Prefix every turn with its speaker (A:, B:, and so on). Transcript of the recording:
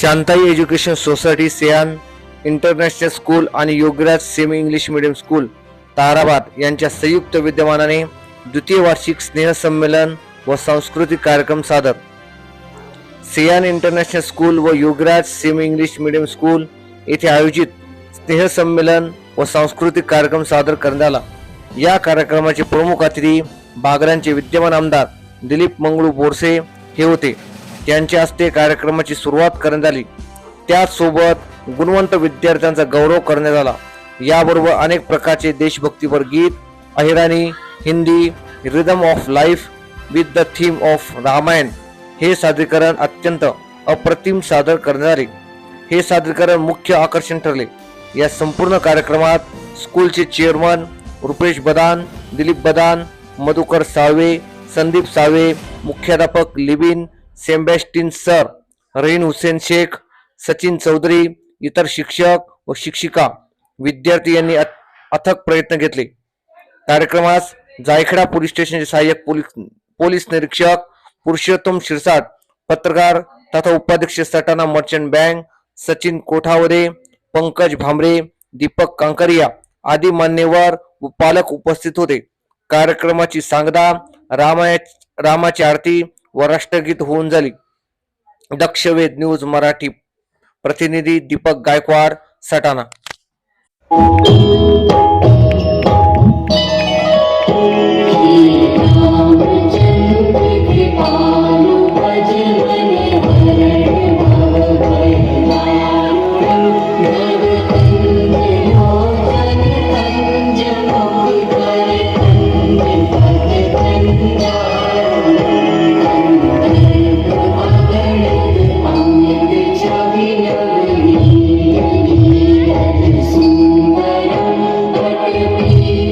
A: Shantai education society सेयान international school आणि Yograj semi English medium school Tarabad यांच्या संयुक्त विद्यमानाने द्वितीय वार्षिक स्नेहसंमेलन व सांस्कृतिक कार्यक्रम सादर. सियान इंटरनॅशनल स्कूल व Yograj semi English medium school येथे आयोजित स्नेहसंमेलन व सांस्कृतिक कार्यक्रम सादर करण्यात आला या कार्यक्रमाचे प्रमुख अतिथी बागरांचे विद्यमान आमदार दिलीप मंगळू बोरसे हे होते. त्यांच्या हस्ते कार्यक्रमाची सुरुवात करण्यात आली. त्याचसोबत गुणवंत विद्यार्थ्यांचा गौरव करण्यात आला. याबरोबर अनेक प्रकारचे देशभक्तीपर गीत Ahirani Hindi rhythm of life with the theme of Ramayan हे सादरीकरण अत्यंत अप्रतिम सादर करण्यात आले. हे सादरीकरण मुख्य आकर्षण ठरले. या संपूर्ण कार्यक्रमात स्कूलचे चेअरमन रुपेश बदान दिलीप बदान मधुकर साळवे संदीप साळवे मुख्याध्यापक लिबिन सेम्बॅस्टिन सर रहीन हुसेन शेख सचिन चौधरी इतर शिक्षक व शिक्षिका विद्यार्थी यांनी अथक प्रयत्न घेतले. कार्यक्रमास जायखेडा पोलीस स्टेशनचे सहाय्यक पोलीस पोलीस निरीक्षक पुरुषोत्तम शिरसाट पत्रकार तथा उपाध्यक्ष सटाणा मर्चंट बँक सचिन कोठावदे पंकज भांबरे दीपक कांकरिया आदी मान्यवर व पालक उपस्थित होते. कार्यक्रमाची सांगता रामाय रामाची आरती व राष्ट्रगीत होऊन झाली. दक्षवेद न्यूज मराठी. प्रतिनिधी दीपक गायकवाड सटाणा.
B: you.